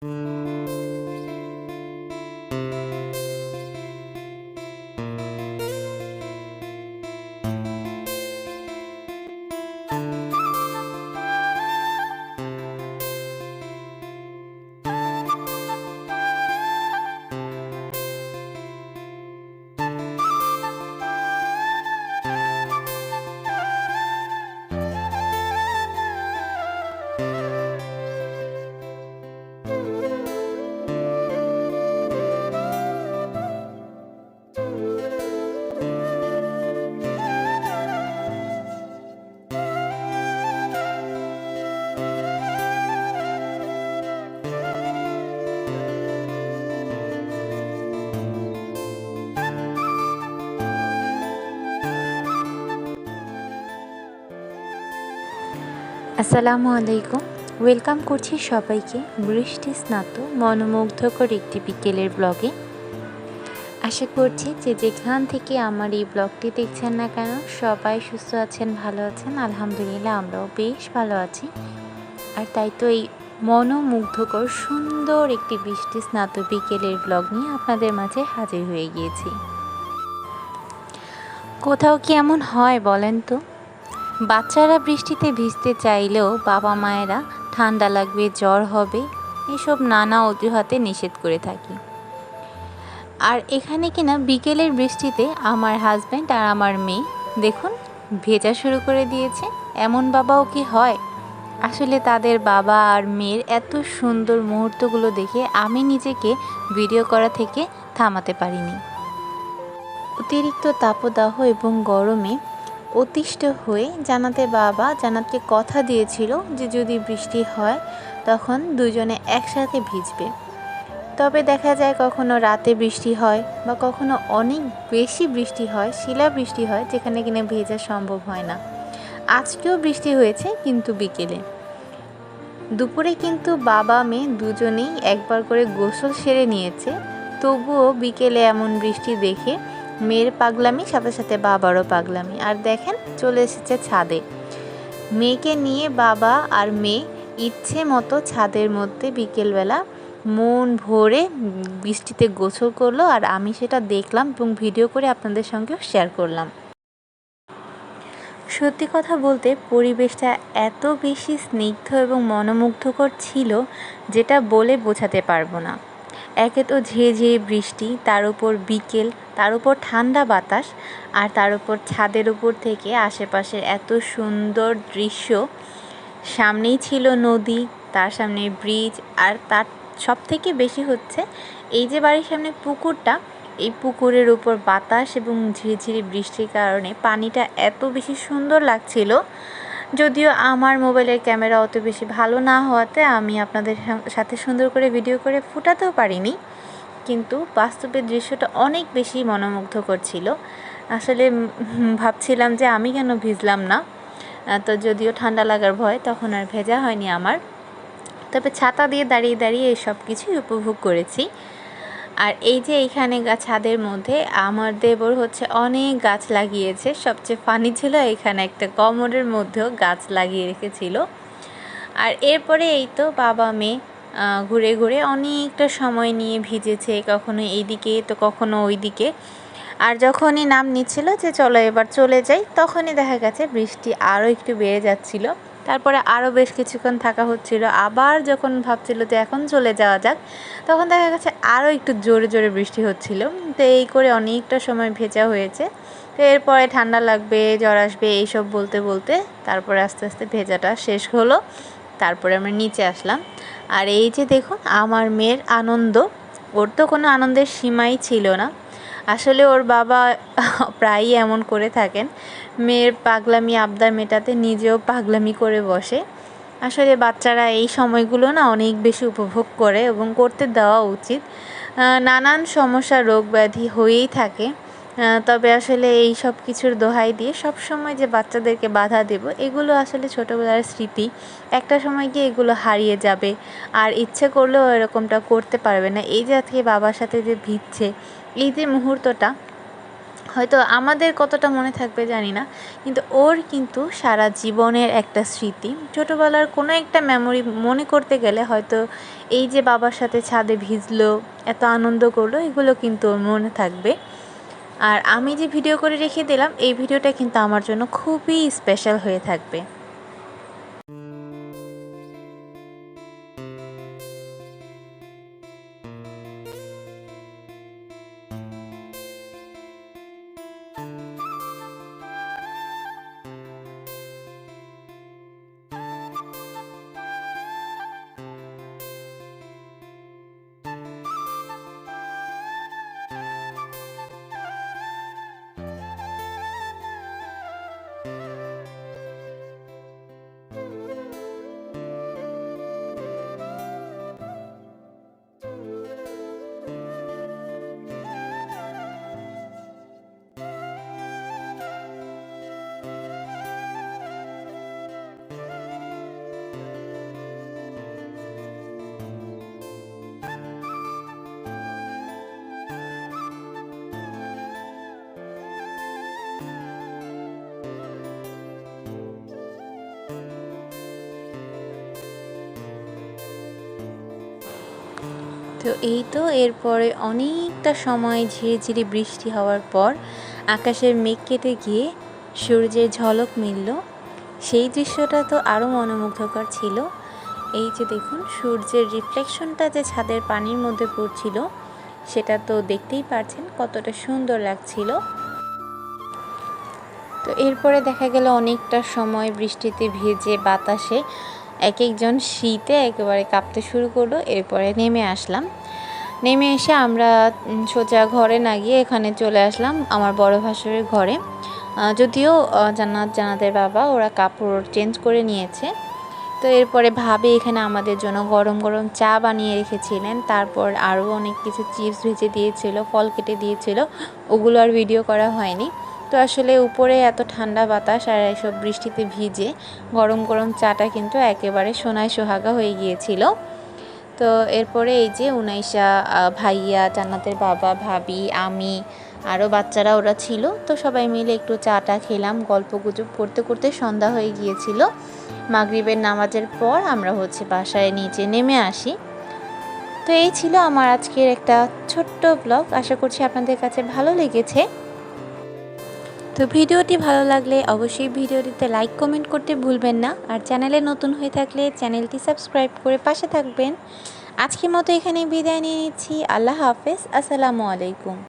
Música আসসালামু আলাইকুম। ওয়েলকাম করছি সবাইকে বৃষ্টি স্নাত মনোমুগ্ধকর একটি বিকেলের ব্লগে। আশা করছি যে যেখান থেকে আমার এই ব্লগটি দেখছেন না কেন, সবাই সুস্থ আছেন, ভালো আছেন। আলহামদুলিল্লাহ আমরাও বেশ ভালো আছি। আর তাই তো এই মনোমুগ্ধকর, সুন্দর একটি বৃষ্টি স্নাত বিকেলের ব্লগ নিয়ে আপনাদের মাঝে হাজির হয়ে গিয়েছি। কোথাও কি এমন হয় বলেন তো? বাচ্চারা বৃষ্টিতে ভিজতে চাইলেও বাবা মায়েরা ঠান্ডা লাগবে, জ্বর হবে, এসব নানা অজুহাতে নিষেধ করে থাকি। আর এখানে কিনা বিকেলের বৃষ্টিতে আমার হাজব্যান্ড আর আমার মেয়ে, দেখুন, ভেজা শুরু করে দিয়েছে, এমন বাবাও কি হয়? আসলে তাদের বাবা আর মেয়ের এত সুন্দর মুহূর্তগুলো দেখে আমি নিজেকে ভিডিও করা থেকে থামাতে পারিনি। অতিরিক্ত তাপদাহ এবং গরমে অতিষ্ঠ হয়ে জানাতে বাবা জানাতকে কথা দিয়েছিল যে যদি বৃষ্টি হয়, তখন দুজনে একসাথে ভিজবে। তবে দেখা যায় কখনো রাতে বৃষ্টি হয় বা কখনো অনেক বেশি বৃষ্টি হয় শিলা বৃষ্টি হয়, যেখানে কিনা ভেজা সম্ভব হয় না। আজকেও বৃষ্টি হয়েছে, কিন্তু বিকেলে। দুপুরে কিন্তু বাবা, মেয়ে দুজনেই একবার করে গোসল সেরে নিয়েছে। তবুও বিকেলে এমন বৃষ্টি দেখে মেয়ের পাগলামি, সাথে সাথে বাবারও পাগলামি। আর দেখেন, চলে এসেছে ছাদে। মেয়েকে নিয়ে বাবা আর মেয়ে ইচ্ছে মতো ছাদের মধ্যে বিকেলবেলা মন ভরে বৃষ্টিতে গোসল করল আর আমি সেটা দেখলাম এবং ভিডিও করে আপনাদের সঙ্গেও শেয়ার করলাম। সত্যি কথা বলতে পরিবেশটা এত বেশি স্নিগ্ধ এবং মনোমুগ্ধকর ছিল যেটা বলে বোঝাতে পারব না। একে তো ঝিয়ে বৃষ্টি, তার উপর বিকেল, তার উপর ঠান্ডা বাতাস আর তার উপর ছাদের উপর থেকে আশেপাশের এত সুন্দর দৃশ্য। সামনেই ছিল নদী, তার সামনে ব্রিজ আর তার সব থেকে বেশি হচ্ছে এই যে বাড়ির সামনে পুকুরটা, এই পুকুরের উপর বাতাস এবং ঝিরিঝিরি বৃষ্টির কারণে পানিটা এত বেশি সুন্দর লাগছিল। যদিও আমার মোবাইলের ক্যামেরা অত বেশি ভালো না হওয়াতে আমি আপনাদের সাথে সুন্দর করে ভিডিও করে ফুটাতেও পারিনি। কিন্তু বাস্তবের দৃশ্যটা অনেক বেশি মনোমুগ্ধকর ছিল। আসলে ভাবছিলাম যে আমি কেন ভিজলাম না। তো যদিও ঠান্ডা লাগার ভয়, তখন আর ভেজা হয়নি আমার। তবে ছাতা দিয়ে দাঁড়িয়ে দাঁড়িয়ে এই সব কিছুই উপভোগ করেছি। আর এই যে এইখানে ছাদের মধ্যে আমার দেবর হচ্ছে অনেক গাছ লাগিয়েছে। সবচেয়ে ফানি ছিল এখানে একটা কমরের মধ্যেও গাছ লাগিয়ে রেখেছিল। আর এরপরে এই তো বাবা মেয়ে ঘুরে ঘুরে অনেকটা সময় নিয়ে ভিজেছে, কখনো এইদিকে তো কখনো ওইদিকে। আর যখনই নাম নিচ্ছিল যে চলো এবার চলে যাই, তখনই দেখা গেছে বৃষ্টি আরও একটু বেড়ে যাচ্ছিল। তারপরে আরও বেশ কিছুক্ষণ থাকা হচ্ছিল। আবার যখন ভাবছিল যে এখন চলে যাওয়া যাক, তখন দেখা গেছে আরও একটু জোরে জোরে বৃষ্টি হচ্ছিল। তো এই করে অনেকটা সময় ভেজা হয়েছে। তো এরপরে ঠান্ডা লাগবে, জ্বর আসবে, এইসব বলতে বলতে তারপরে আস্তে আস্তে ভেজাটা শেষ হলো। তারপরে আমরা নিচে আসলাম। আর এই যে দেখুন, আমার মেয়ের আনন্দ, ওর তো কোনো আনন্দের সীমাই ছিল না। আসলে ওর বাবা প্রায়ই এমন করে থাকেন। মেয়ের পাগলামি, আবদার মেটাতে নিজেও পাগলামি করে বসে। আসলে বাচ্চারা এই সময়গুলো না অনেক বেশি উপভোগ করে এবং করতে দেওয়া উচিত। নানান সমস্যা রোগ ব্যাধি হয়েই থাকে। তবে আসলে এই সব কিছুর দোহাই দিয়ে সব সময় যে বাচ্চাদেরকে বাধা দেব, এগুলো আসলে ছোটোবেলার স্মৃতি। একটা সময় গিয়ে এগুলো হারিয়ে যাবে। আর ইচ্ছে করলেও এরকমটা করতে পারবে না। এই যে আজকে বাবার সাথে যে ভিজছে, এই যে মুহূর্তটা, হয়তো আমাদের কতটা মনে থাকবে জানি না, কিন্তু ওর কিন্তু সারা জীবনের একটা স্মৃতি। ছোটোবেলার কোনো একটা মেমোরি মনে করতে গেলে হয়তো এই যে বাবার সাথে ছাদে ভিজলো, এত আনন্দ করল, এগুলো কিন্তু ওর মনে থাকবে। আর আমি যে ভিডিও করে রেখে দিলাম, এই ভিডিওটা কিন্তু আমার জন্য খুবই স্পেশাল হয়ে থাকবে। তো এই তো এরপরে অনেকটা সময় ঝিরিঝিরি বৃষ্টি হওয়ার পর আকাশের মেঘ কেটে গিয়ে সূর্যের ঝলক মিলল। সেই দৃশ্যটা তো আরও মনোমুগ্ধকর ছিল। এই যে দেখুন, সূর্যের রিফ্লেকশনটা যে ছাদের পানির মধ্যে পড়ছিল, সেটা তো দেখতেই পারছেন কতটা সুন্দর লাগছিল। তো এরপরে দেখা গেল অনেকটা সময় বৃষ্টিতে ভিজে বাতাসে এক একজন শীতে একেবারে কাঁপতে শুরু করল, এরপরে নেমে আসলাম। নেমে এসে আমরা সোজা ঘরে না গিয়ে এখানে চলে আসলাম আমার বড় ভাসুরের ঘরে। যদিও জান্নাত জানাতের বাবা, ওরা কাপড় চেঞ্জ করে নিয়েছে। তো এরপরে ভাবে এখানে আমাদের জন্য গরম গরম চা বানিয়ে রেখেছিলেন। তারপর আরও অনেক কিছু চিপস ভেজে দিয়েছিল, ফল কেটে দিয়েছিল, ওগুলো আর ভিডিও করা হয়নি। তো আসলে উপরে এত ঠান্ডা বাতাস আর এসব বৃষ্টিতে ভিজে গরম গরম চাটা কিন্তু একেবারে সোনায় সোহাগা হয়ে গিয়েছিল। তো এরপরে এই যে উনাইশা ভাইয়া, জান্নাতের বাবা, ভাবি, আমি আরও বাচ্চারা ওরা ছিল। তো সবাই মিলে একটু চাটা খেলাম, গল্প গুজব করতে করতে সন্ধ্যা হয়ে গিয়েছিল। মাগরিবের নামাজের পর আমরা হচ্ছে বাসায় নিচে নেমে আসি। তো এই ছিল আমার আজকের একটা ছোট্ট ব্লগ। আশা করছি আপনাদের কাছে ভালো লেগেছে। তো ভিডিওটি ভালো লাগলে অবশ্যই ভিডিওটিতে লাইক কমেন্ট করতে ভুলবেন না। আর চ্যানেলে নতুন হয়ে থাকলে চ্যানেলটি সাবস্ক্রাইব করে পাশে থাকবেন। আজকের মতো এখানে বিদায় নিয়ে নিচ্ছি। আল্লাহ হাফেজ। আসসালামু আলাইকুম।